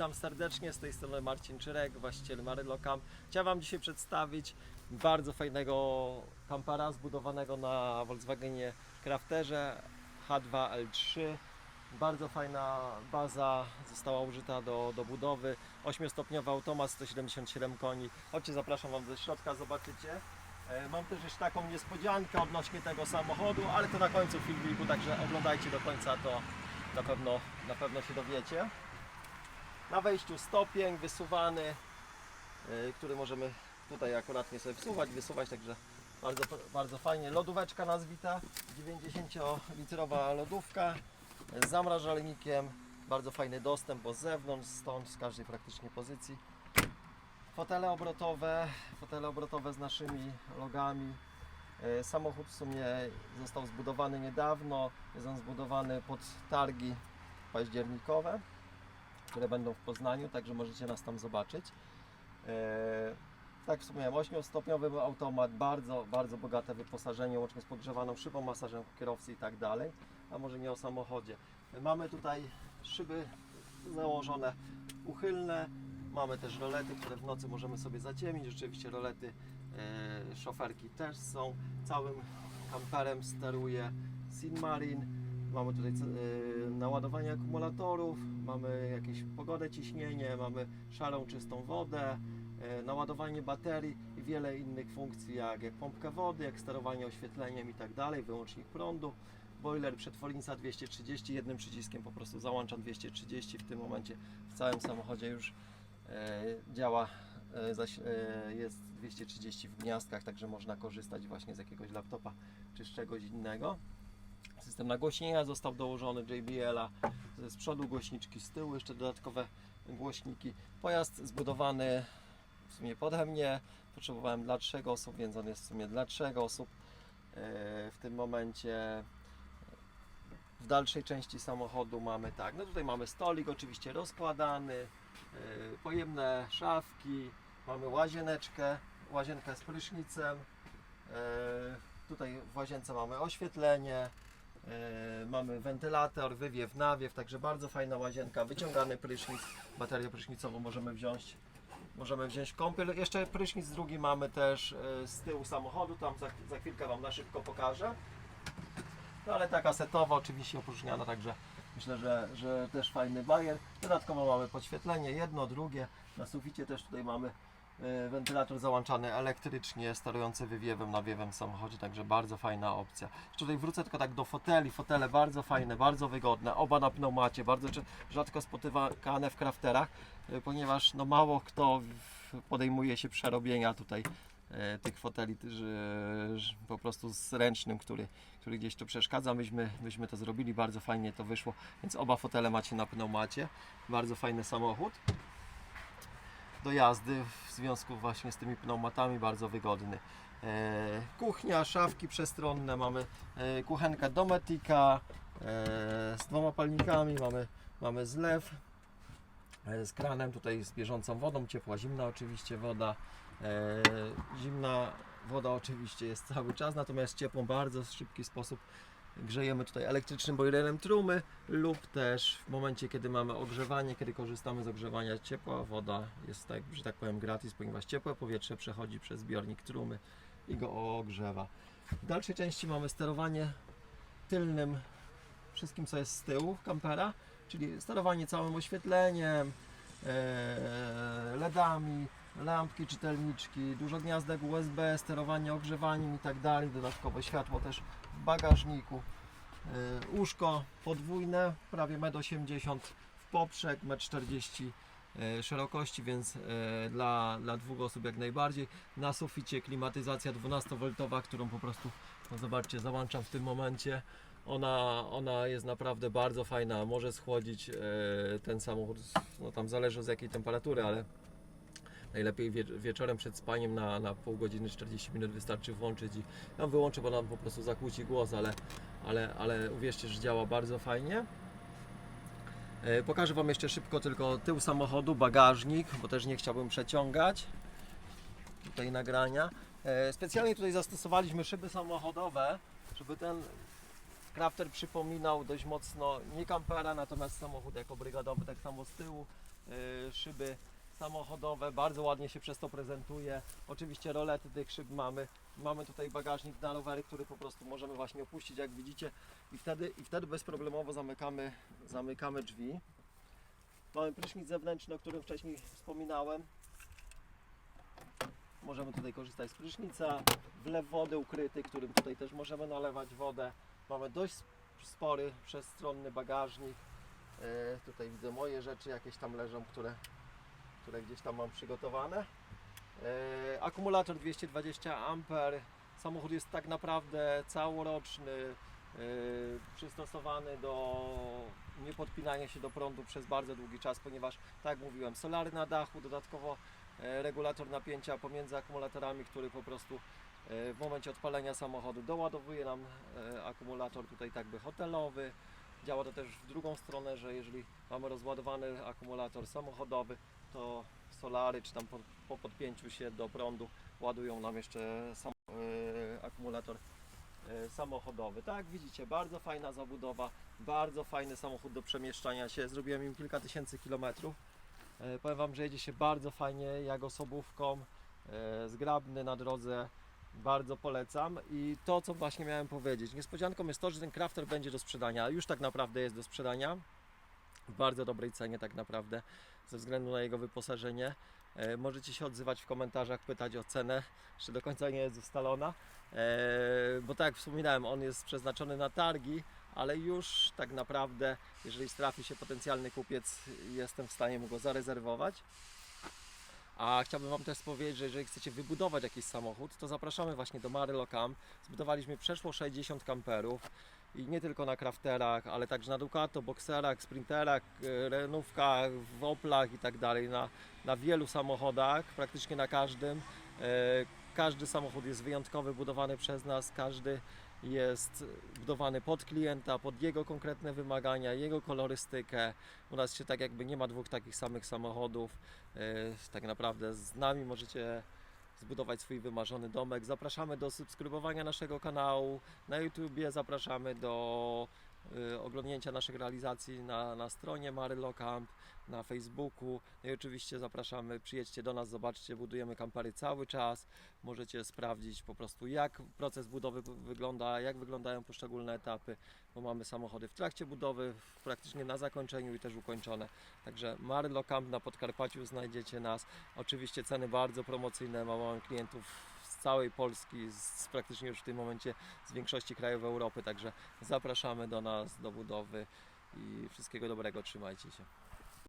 Witam serdecznie, z tej strony Marcin Czyrek, właściciel Marylokam. Chciałem Wam dzisiaj przedstawić bardzo fajnego kampera zbudowanego na Volkswagenie Crafterze H2L3. Bardzo fajna baza została użyta do, do budowy. 8-stopniowy automat, 177 koni. Chodźcie, zapraszam Wam do środka, zobaczycie. E, Mam też jeszcze taką niespodziankę odnośnie tego samochodu, ale to na końcu filmiku, także oglądajcie do końca, to na pewno, na pewno się dowiecie. Na wejściu stopień wysuwany, y, który możemy tutaj akuratnie sobie wsuwać, wysuwać, także bardzo, bardzo fajnie. Lodóweczka nazwita, 90-litrowa lodówka z zamrażalnikiem, bardzo fajny dostęp, bo z zewnątrz, stąd, z każdej praktycznie pozycji. Fotele obrotowe, fotele obrotowe z naszymi logami. Y, Samochód w sumie został zbudowany niedawno, jest on zbudowany pod targi październikowe które będą w Poznaniu, także możecie nas tam zobaczyć. Eee, tak wspomniałem, 8-stopniowy automat, bardzo, bardzo bogate wyposażenie, łącznie z podgrzewaną szybą, masażem kierowcy i tak dalej, a może nie o samochodzie. Mamy tutaj szyby założone uchylne, mamy też rolety, które w nocy możemy sobie zaciemnić, rzeczywiście rolety e, szoferki też są, całym kamperem steruje Sinmarin, Mamy tutaj e, naładowanie akumulatorów, mamy jakieś pogodę, ciśnienie, mamy szarą, czystą wodę, e, naładowanie baterii i wiele innych funkcji, jak, jak pompka wody, jak sterowanie oświetleniem i tak dalej, wyłącznik prądu. Boiler przetwornica 230, jednym przyciskiem po prostu załączam 230. W tym momencie w całym samochodzie już e, działa, e, e, jest 230 w gniazdkach, także można korzystać właśnie z jakiegoś laptopa czy z czegoś innego. System nagłośnienia został dołożony JBL-a, z przodu głośniczki, z tyłu jeszcze dodatkowe głośniki. Pojazd zbudowany w sumie pode mnie, potrzebowałem dla trzech osób, więc on jest w sumie dla trzech osób. E, W tym momencie w dalszej części samochodu mamy tak, no tutaj mamy stolik oczywiście rozkładany, e, pojemne szafki, mamy łazieneczkę, łazienkę z prysznicem, e, tutaj w łazience mamy oświetlenie, mamy wentylator, wywiew, nawiew, także bardzo fajna łazienka, wyciągany prysznic, baterię prysznicową możemy wziąć, możemy wziąć kąpiel. Jeszcze prysznic drugi mamy też e, z tyłu samochodu, tam za, za chwilkę Wam na szybko pokażę. No ale taka setowa, oczywiście opróżniana, także myślę, że, że też fajny bajer. Dodatkowo mamy podświetlenie, jedno, drugie. Na suficie też tutaj mamy e, wentylator załączany elektrycznie, sterujący wywiewem, nawiewem w samochodzie, także bardzo fajna opcja. Jeszcze tutaj wrócę tylko tak do foteli. Fotele bardzo fajne, bardzo wygodne, oba na pneumacie, bardzo rzadko spotykane w crafterach, e, ponieważ no mało kto podejmuje się przerobienia tutaj e, tych foteli po prostu z ręcznym, który, który gdzieś tu przeszkadza. Myśmy, myśmy to zrobili, bardzo fajnie to wyszło, więc oba fotele macie na pneumacie. Bardzo fajny samochód do jazdy w związku właśnie z tymi pneumatami, bardzo wygodny. E, kuchnia, szafki przestronne, mamy e, kuchenkę Dometica e, z dwoma palnikami, mamy, mamy zlew z kranem, tutaj z bieżącą wodą, ciepła, zimna oczywiście woda. Zimna woda oczywiście jest cały czas, natomiast ciepłą bardzo w szybki sposób grzejemy tutaj elektrycznym boilerem trumy lub też w momencie, kiedy mamy ogrzewanie, kiedy korzystamy z ogrzewania ciepła woda jest tak, że tak powiem gratis, ponieważ ciepłe powietrze przechodzi przez zbiornik trumy i go ogrzewa. W dalszej części mamy sterowanie tylnym wszystkim co jest z tyłu kampera, czyli sterowanie całym oświetleniem, e, LEDami, lampki, czytelniczki, dużo gniazdek USB, sterowanie ogrzewaniem i tak dalej, dodatkowe światło też bagażniku. E, Łóżko podwójne, prawie 1,80 m w poprzek, 1,40 m e, szerokości, więc e, dla, dla dwóch osób jak najbardziej. Na suficie klimatyzacja 12V, którą po prostu, no zobaczcie, załączam w tym momencie. Ona, ona jest naprawdę bardzo fajna, może schłodzić ten samochód, no tam zależy z jakiej temperatury, ale najlepiej wie, wieczorem przed spaniem na, na pół godziny, 40 minut wystarczy włączyć i ja wyłączę, bo nam po prostu zakłóci głos, ale, ale, ale uwierzcie, że działa bardzo fajnie. E, Pokażę Wam jeszcze szybko tylko tył samochodu, bagażnik, bo też nie chciałbym przeciągać tutaj nagrania. E, Specjalnie tutaj zastosowaliśmy szyby samochodowe, żeby ten Crafter przypominał dość mocno nie kampera, natomiast samochód jako brygadowy, tak samo z tyłu. y, szyby samochodowe, bardzo ładnie się przez to prezentuje. Oczywiście rolety tych szyb mamy. Mamy tutaj bagażnik na rowery, który po prostu możemy właśnie opuścić, jak widzicie, i wtedy, i wtedy bezproblemowo zamykamy, zamykamy drzwi. Mamy prysznic zewnętrzny, o którym wcześniej wspominałem. Możemy tutaj korzystać z prysznica, wlew wody ukryty, którym tutaj też możemy nalewać wodę. Mamy dość spory, przestronny bagażnik. E, tutaj widzę moje rzeczy jakieś tam leżą, które, które gdzieś tam mam przygotowane. E, akumulator 220 A. Samochód jest tak naprawdę całoroczny, e, przystosowany do niepodpinania się do prądu przez bardzo długi czas, ponieważ tak jak mówiłem, solary na dachu, dodatkowo e, regulator napięcia pomiędzy akumulatorami, który po prostu w momencie odpalenia samochodu doładowuje nam akumulator tutaj tak by hotelowy. Działa to też w drugą stronę, że jeżeli mamy rozładowany akumulator samochodowy, to solary czy tam po, po podpięciu się do prądu ładują nam jeszcze sam, e, akumulator e, samochodowy. Tak, widzicie, bardzo fajna zabudowa, bardzo fajny samochód do przemieszczania się. Zrobiłem im kilka tysięcy kilometrów. E, Powiem Wam, że jedzie się bardzo fajnie, jak osobówką, zgrabny na drodze. Bardzo polecam i to co właśnie miałem powiedzieć. Niespodzianką jest to, że ten crafter będzie do sprzedania. Już tak naprawdę jest do sprzedania w bardzo dobrej cenie tak naprawdę ze względu na jego wyposażenie. E, Możecie się odzywać w komentarzach, pytać o cenę. Jeszcze do końca nie jest ustalona, e, bo tak jak wspominałem, on jest przeznaczony na targi, ale już tak naprawdę, jeżeli trafi się potencjalny kupiec, jestem w stanie mu go zarezerwować. A chciałbym Wam też powiedzieć, że jeżeli chcecie wybudować jakiś samochód, to zapraszamy właśnie do Marylo Camp. Zbudowaliśmy przeszło 60 kamperów i nie tylko na crafterach, ale także na Ducato, Boxerach, Sprinterach, e, Renówkach, w Oplach i tak dalej, na, na wielu samochodach, praktycznie na każdym. E, Każdy samochód jest wyjątkowy, budowany przez nas, każdy jest budowany pod klienta, pod jego konkretne wymagania, jego kolorystykę. U nas się tak jakby nie ma dwóch takich samych samochodów. E, Tak naprawdę z nami możecie zbudować swój wymarzony domek. Zapraszamy do subskrybowania naszego kanału na YouTubie, zapraszamy do oglądnięcia naszych realizacji na, na stronie Marylo Camp, na Facebooku. No i oczywiście zapraszamy, przyjedźcie do nas, zobaczcie, budujemy kampery cały czas. Możecie sprawdzić po prostu jak proces budowy wygląda, jak wyglądają poszczególne etapy, bo mamy samochody w trakcie budowy, praktycznie na zakończeniu i też ukończone. Także Marylo Camp na Podkarpaciu znajdziecie nas. Oczywiście ceny bardzo promocyjne, mamy klientów całej Polski, z praktycznie już w tym momencie z większości krajów Europy, także zapraszamy do nas, do budowy i wszystkiego dobrego, trzymajcie się.